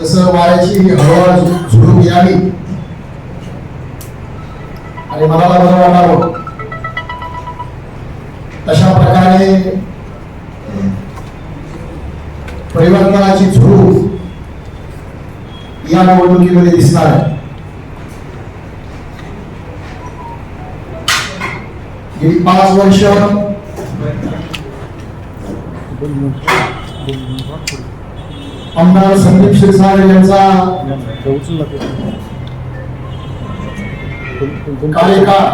तसं वाऱ्याची हवा झुडून यावी. आणि मनाला बरं वाटावं. तशा प्रकारे परिवर्तनाची झुडूप या निवडणुकीमध्ये दिसणार आहे. गेली पाच वर्ष आमदार संदीप क्षीरसागर यांचा कार्यकाळ.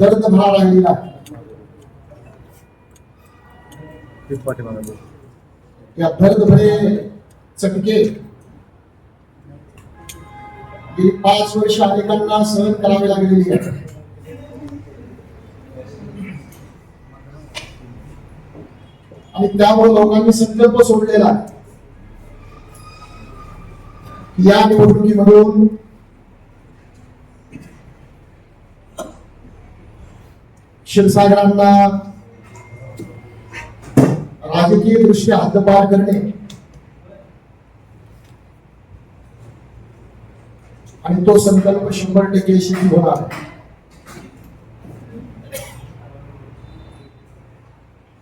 दर्द भरा राहिलेला या दर्द भरे चटके. गेली पाच वर्ष अनेकांना सहन करावी लागलेली आहे. आणि त्यामुळे लोकांनी संकल्प सोडलेला आहे. या निवडणुकीमधून क्षीरसागरांना राजकीय दृष्ट्या हद्दपार करणे आणि तो संकल्प शंभर टक्के यशस्वी होणार.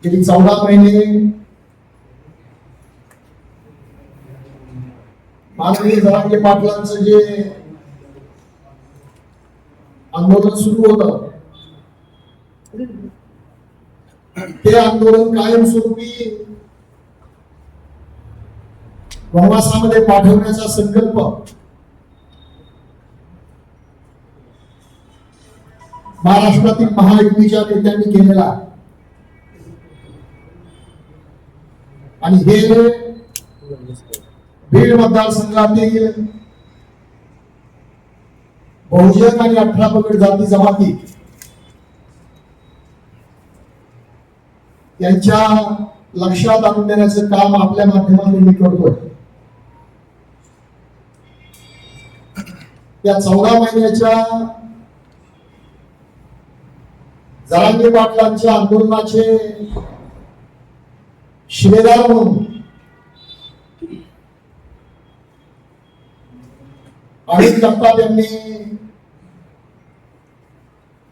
गेली चौदा महिने माननीय जरांगे पाटलांचं जे आंदोलन सुरू होतं ते आंदोलन कायमस्वरूपी वनवासामध्ये पाठवण्याचा संकल्प महाराष्ट्रातील महायुतीच्या नेत्यांनी केलेला. आणि हे बीड मतदारसंघातील बहुजन आणि अठरा पगड जाती जमाती यांच्या लक्षात आणून देण्याचं काम आपल्या माध्यमातून मी करतोय. या चौदा महिन्याच्या जरांगी पाटलांच्या आंदोलनाचे शिलेदार म्हणून अनिल जगताप यांनी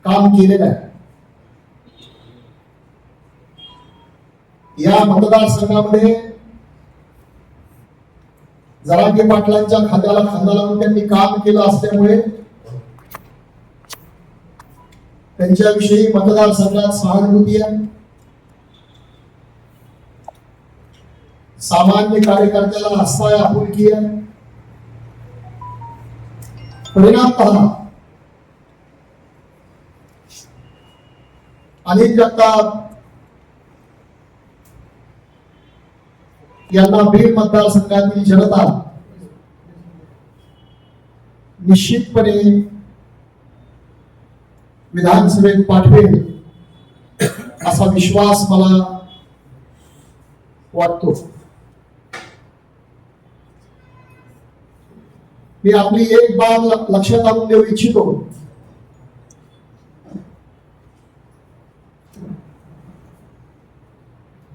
काम केलेलं आहे. या मतदारसंघामध्ये जरांगी पाटलांच्या खात्याला खांदा लावून त्यांनी काम केलं असल्यामुळे त्यांच्याविषयी मतदारसंघात सहानुभूती आहे. सामान्य कार्यकर्त्याला आस्था आहे आपुलकी आहे. परिणाम पहा. अनिल जगताप यांना बीड मतदारसंघातील जनता निश्चितपणे विधानसभेत पाठवेल असा विश्वास मला वाटतो. मी आपली एक बाब लक्षात आणून देऊ इच्छितो.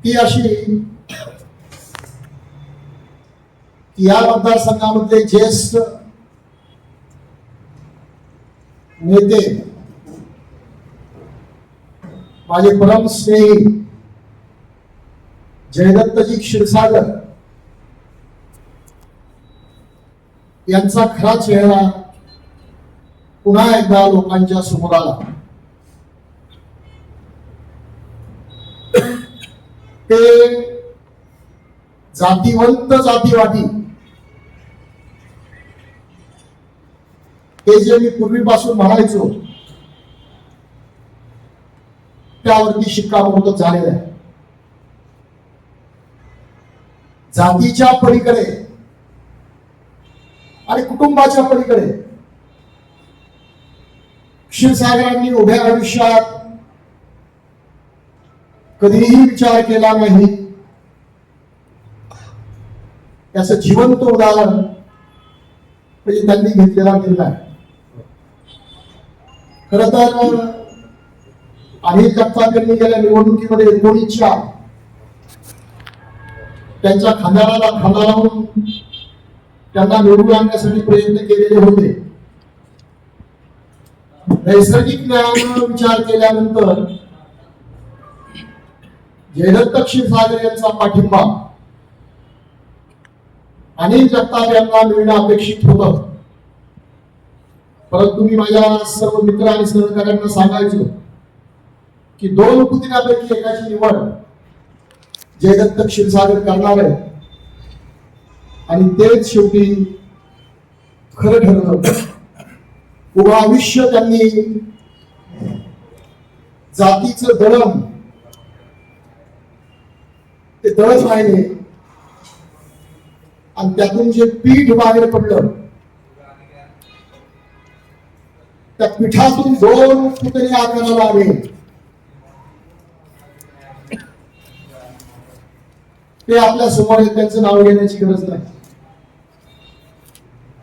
ती अशी की या मतदारसंघामधले ज्येष्ठ नेते माझे परम स्नेही जयदत्तजी क्षीरसागर यांचा खरा चेहरा पुन्हा एकदा लोकांच्या समोर आला. ते जातीवंत जातीवादी. हे जे मी पूर्वीपासून म्हणायचो त्यावरती शिक्कामोर्तब झालेलं आहे. जातीच्या पलीकडे आणि कुटुंबाच्या पलीकडे क्षीरसागरांनी उभ्या आयुष्यात कधीही विचार केला नाही. त्याचं जिवंत उदाहरण म्हणजे त्यांनी घेतलेला निर्णय. खर तर आणि जगताप त्यांनी गेल्या निवडणुकीमध्ये एकोणीसच्या त्यांच्या खांद्याला खांदा लावून त्यांना निवडून आणण्यासाठी प्रयत्न केलेले होते. नैसर्गिक न्यायानं विचार केल्यानंतर जयदत्त क्षीरसागर यांचा पाठिंबा अनिल जगताप यांना मिळणं अपेक्षित होतं. परंतु मी माझ्या सर्व मित्र आणि सहकार्यांना सांगायचो की दोन पुतण्यापैकी एकाची निवड जयदत्त क्षीरसागर करणार आहे. आणि तेच शेवटी खरं ठरलं पुढं आयुष्य त्यांनी जातीचं दळण ते दळत राहिले. आणि त्यातून जे पीठ बाहेर पडलं त्या पिठातून दोन पुतळे आकाराला आले. ते आपल्यासमोर आहेत, त्यांचं नाव घेण्याची गरज नाही.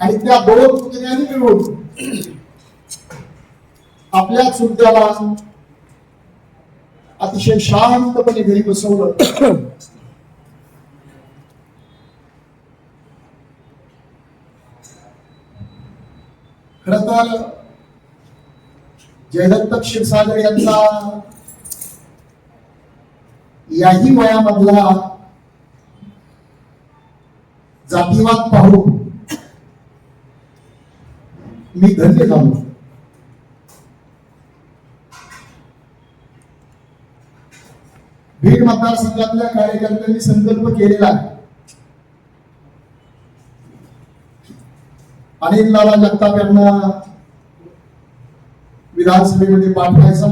आणि त्या दोन पुतण्याने मिळून आपल्या चुलत्याला अतिशय शांतपणे घरी बसवलं. खर तर जयदत्त क्षीरसागर यांचा याही वयामधला जातीवाद पाहून मी धन्य झालो बीड मतदारसंघातल्या कार्यकर्त्यांनी संकल्प केलेला आहे. अनिल लाला जगताप यांना विधानसभेमध्ये पाठवायचा.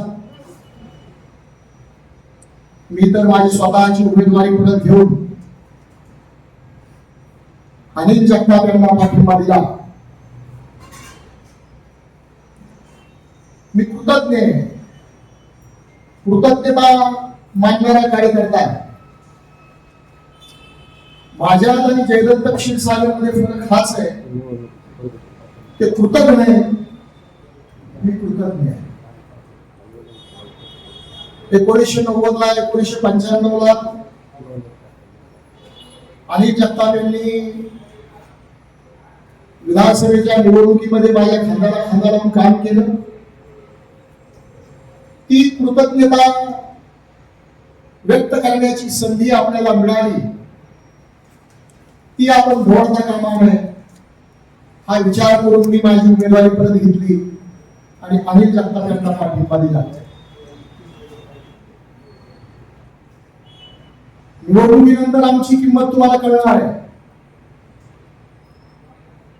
मी तर माझी स्वतःची उमेदवारी परत घेऊन अनिल जगताप यांना पाठिंबा दिला मी कृतज्ञ कृतज्ञता मानणारा कार्यकर्ता आहे. माझ्या आणि जयदत्त क्षीरसागरमध्ये फरक हाच आहे. ते कृतज्ञ आहे. मी कृतज्ञ आहे. एकोणीसशे नव्वद ला एकोणीसशे पंच्याण्णव ला अनिल जगताप यांनी विधानसभेच्या निवडणुकीमध्ये माझ्या खांद्याला खांदा लावून काम केलं. ती कृतज्ञता व्यक्त करण्याची संधी आपल्याला मिळाली. ती आपण धोडता कामा नये हा विचार करून मी माझी उमेदवारी परत घेतली आणि अनिल जगताप यांना पाठिंबा दिला. निवडणुकीनंतर आमची किंमत तुम्हाला कळणार आहे.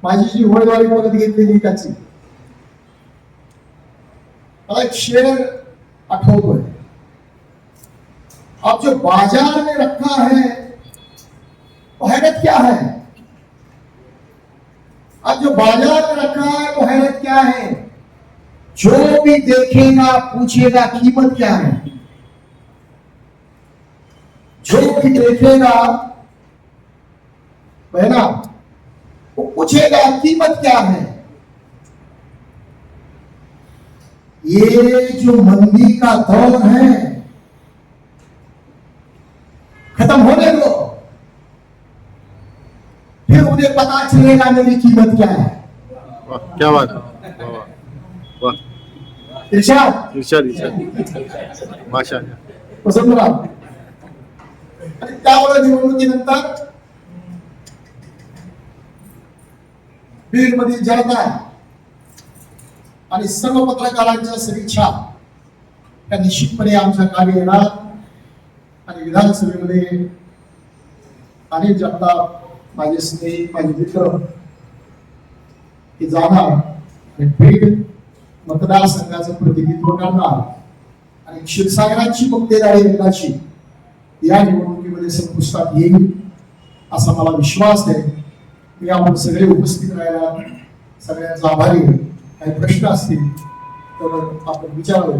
माझी जी उमेदवारी परत घेतलेली त्याची. मला एक आठवतोय. अब जो बाज़ार में रखा है, वो हैरत क्या है? अब जो बाज़ार में रखा है, वो हैरत क्या है? जो भी देखेगा, पूछेगा, कीमत क्या है? जो भी देखेगा, है ना? वो पूछेगा कीमत क्या है? ये जो मंदी का दौर है खत्म होने दो। फिर उन्हें पता चलेगा मेरी कीमत क्या है। क्या बात है। इर्शाद। इर्शाद इर्शाद। आणि त्यामुळे निवडणुकीनंतर बीड मधील जनता आणि सर्व पत्रकारांच्या सदिच्छा त्या निश्चितपणे आमच्या कार्य येणार. आणि विधानसभेमध्ये अनेक जनता माझे स्नेही माझे मित्र हे जाणार आणि बीड मतदारसंघाचं प्रतिनिधित्व करणार. आणि क्षीरसागरांची मक्तेदारी यंदाची या निवडणुकीमध्ये संपुष्टात येईल असा मला विश्वास आहे. मी आपण सगळे उपस्थित राहायला सगळ्यांचा आभारी काही प्रश्न असतील तर आपण विचारावे.